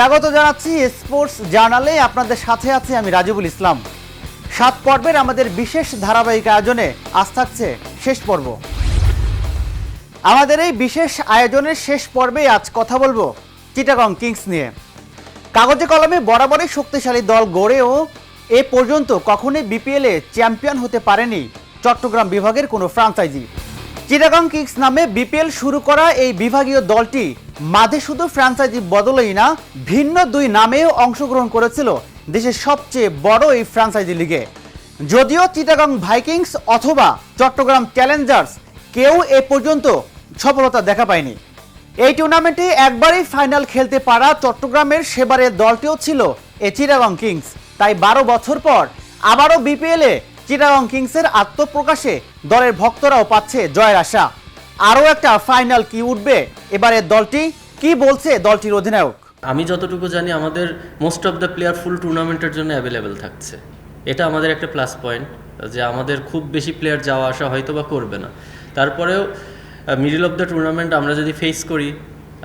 স্বাগত জানাচ্ছি স্পোর্টস জার্নালে। আপনাদের সাথে আছি আমি রাজিবুল ইসলাম। সাত পর্বের আমাদের বিশেষ ধারাবাহিক আয়োজনে আজ থাকছে শেষ পর্ব। আমাদের এই বিশেষ আয়োজনের শেষ পর্বে আজ কথা বলব চিটাগং কিংস নিয়ে। কাগজে কলমে বরাবরই শক্তিশালী দল গড়েও এ পর্যন্ত কখনোই বিপিএলে চ্যাম্পিয়ন হতে পারেনি চট্টগ্রাম বিভাগের কোনো ফ্রাঞ্চাইজি। চিটাগং কিংস নামে বিপিএল শুরু করা এই বিভাগীয় দলটি মাঝে শুধু ফ্র্যাঞ্চাইজি বদলেই না, ভিন্ন দুই নামেও অংশগ্রহণ করেছিল দেশের সবচেয়ে বড় এই ফ্র্যাঞ্চাইজি লিগে। যদিও চিটাগং ভাইকিংস অথবা চট্টগ্রাম চ্যালেঞ্জার্স কেউ এ পর্যন্ত সফলতা দেখা পায়নি। এই টুর্নামেন্টে একবারই ফাইনাল খেলতে পারা চট্টগ্রামের সেবারের দলটিও ছিল এ চিটাগং কিংস। তাই বারো বছর পর আবারও বিপিএলে চিটাগং কিংসের আত্মপ্রকাশে দলের ভক্তরাও পাচ্ছে জয়ের আশা। আরও একটা ফাইনাল কি উঠবে? এবারের দলটি কি বলছে দলটির অধিনায়ক? আমি যতটুকু জানি আমাদের most of the player full টুর্নামেন্টের জন্য অ্যাভেলেবেল থাকছে। এটা আমাদের একটা প্লাস পয়েন্ট যে আমাদের খুব বেশি প্লেয়ার যাওয়া আসা হয়তো বা করবে না। তারপরেও মিডল অফ দ্য টুর্নামেন্ট আমরা যদি ফেস করি,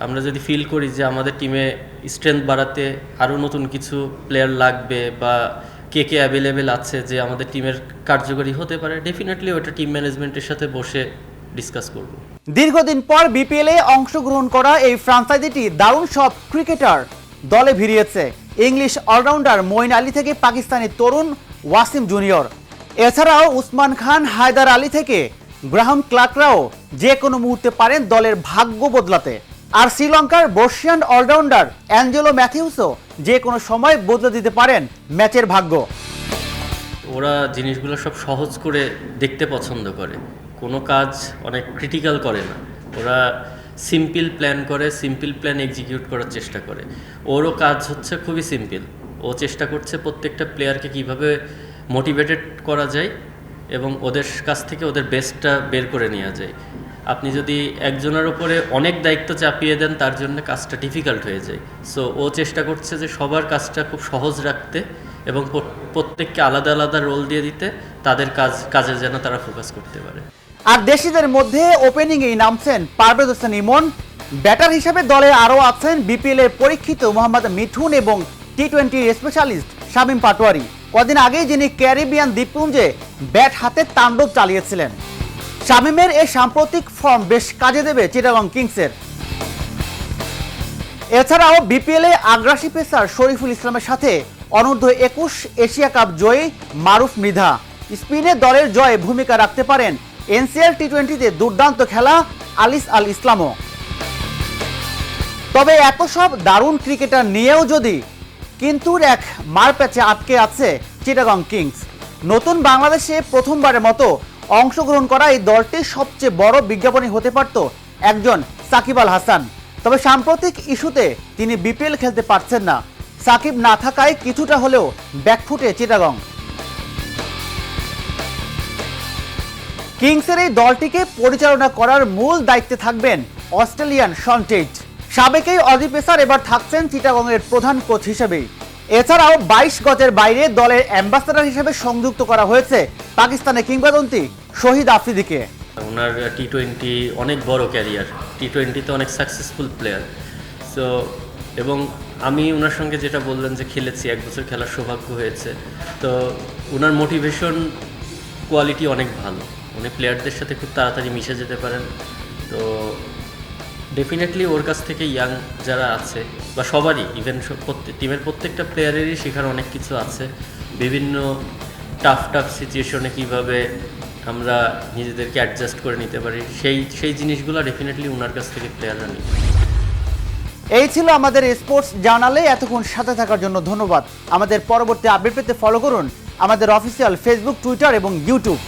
আমরা যদি ফিল করি যে আমাদের টিমে স্ট্রেংথ বাড়াতে আরও নতুন কিছু প্লেয়ার লাগবে বা কে কে অ্যাভেলেবেল আছে যে আমাদের টিমের কার্যকরী হতে পারে ডেফিনেটলি ওটা টিম ম্যানেজমেন্টের সাথে বসে ডিসকাস করব। দীর্ঘদিন পর বিপিএলে অংশগ্রহণ করা এই ফ্রাঞ্চাইজিটি দারুণ সব ক্রিকেটার দলে ভিড়িয়েছে। ইংলিশ অলরাউন্ডার মঈন আলী থেকে পাকিস্তানি তরুণ ওয়াসিম জুনিয়র। এছাড়াও উসমান খান হায়দার আলী থেকে গ্রাহাম ক্লার্করাও যে কোনো মুহূর্তে পারেন দলের ভাগ্য বদলাতে। আর শ্রীলঙ্কার বর্ষিয়ান অলরাউন্ডার অ্যাঞ্জেলো ম্যাথিউসও যে কোনো সময় বদলে দিতে পারেন ম্যাচের ভাগ্য। ওরা জিনিসগুলো সব সহজ করে দেখতে পছন্দ করে। কোনো কাজ অনেক ক্রিটিক্যাল করে না। ওরা সিম্পল প্ল্যান করে সিম্পল প্ল্যান এক্সিকিউট করার চেষ্টা করে। ওরও কাজ হচ্ছে খুবই সিম্পল ও চেষ্টা করছে প্রত্যেকটা প্লেয়ারকে কীভাবে মোটিভেটেড করা যায় এবং ওদের কাছ থেকে ওদের বেস্টটা বের করে নেওয়া যায়। আপনি যদি একজনের ওপরে অনেক দায়িত্ব চাপিয়ে দেন, তার জন্য কাজটা ডিফিকাল্ট হয়ে যায়। সো ও চেষ্টা করছে যে সবার কাজটা খুব সহজ রাখতে এবং প্রত্যেককে আলাদা আলাদা রোল দিয়ে দিতে, তাদের কাজ, কাজে যেন তারা ফোকাস করতে পারে। আর দেশিদের মধ্যে ওপেনিংয়েই নামছেন পারভেজ হোসেন ইমন। ব্যাটার হিসেবে দলে আরও আছেন বিপিএল এর পরীক্ষিত মোহাম্মদ মিঠুন এবং T twenty specialist Shamim Patwari. কদিন আগেই যিনি ক্যারিবিয়ান দ্বীপপুঞ্জে ব্যাট হাতে তাণ্ডব চালিয়েছিলেন। শামীমের এই সাম্প্রতিক ফর্ম বেশ কাজে দেবে চিটাগং কিংসের। এছাড়াও বিপিএলে আগ্রাসী পেসার শরীফুল ইসলামের সাথে অনূর্ধ্ব একুশ এশিয়া কাপ জয়ী মারুফ মৃধা। স্পিনে দলের জয়ে ভূমিকা রাখতে পারেন এনসিএল টি টোয়েন্টিতে দুর্দান্ত খেলা আলিস আল ইসলামও। তবে এত সব দারুণ ক্রিকেটার নিয়েও যদি কিন্তু এক মার প্যাচে আটকে আছে চিটাগং কিংস। নতুন বাংলাদেশে প্রথমবারের মতো অংশগ্রহণ করা এই দলটির সবচেয়ে বড় বিজ্ঞাপনী হতে পারত একজন সাকিব আল হাসান। তবে সাম্প্রতিক ইস্যুতে তিনি বিপিএল খেলতে পারছেন না। সাকিব না থাকায় কিছুটা হলেও ব্যাকফুটে চিটাগং। কিংসের এই দলটিকে পরিচালনা করার মূল দায়িত্বে থাকবেন অস্ট্রেলিয়ান সন্টেজ সাবেকেই অজি পেসার এবার থাকছেন চিটাগংয়ের প্রধান কোচ হিসেবেই এছাড়াও বাইশ গজের বাইরে দলের অ্যাম্বাসাডার হিসেবে সংযুক্ত করা হয়েছে পাকিস্তানের কিংবদন্তি শহীদ আফ্রিদিকে। ওনার টি টোয়েন্টি অনেক বড় ক্যারিয়ার টি টোয়েন্টিতে অনেক সাকসেসফুল প্লেয়ার সো এবং আমি ওনার সঙ্গে যেটা বললেন যে খেলেছি, এক বছর খেলার সৌভাগ্য হয়েছে। তো, ওনার মোটিভেশন কোয়ালিটি অনেক ভালো। উনি প্লেয়ারদের সাথে খুব তাড়াতাড়ি মিশে যেতে পারেন। তো ডেফিনেটলি ওর কাছ থেকে ইয়াং যারা আছে, বা সবারই ইভেন টিমের প্রত্যেকটা প্লেয়ারেরই শেখার অনেক কিছু আছে। বিভিন্ন টাফ টাফ সিচুয়েশনে কীভাবে আমরা নিজেদেরকে অ্যাডজাস্ট করে নিতে পারি, সেই সেই জিনিসগুলো ডেফিনেটলি ওনার কাছ থেকে প্লেয়াররা নিবে। এই ছিল আমাদের স্পোর্টস জার্নালে এতক্ষণ সাথে থাকার জন্য ধন্যবাদ। আমাদের পরবর্তী আপডেট পেতে ফলো করুন আমাদের অফিসিয়াল ফেসবুক টুইটার এবং ইউটিউব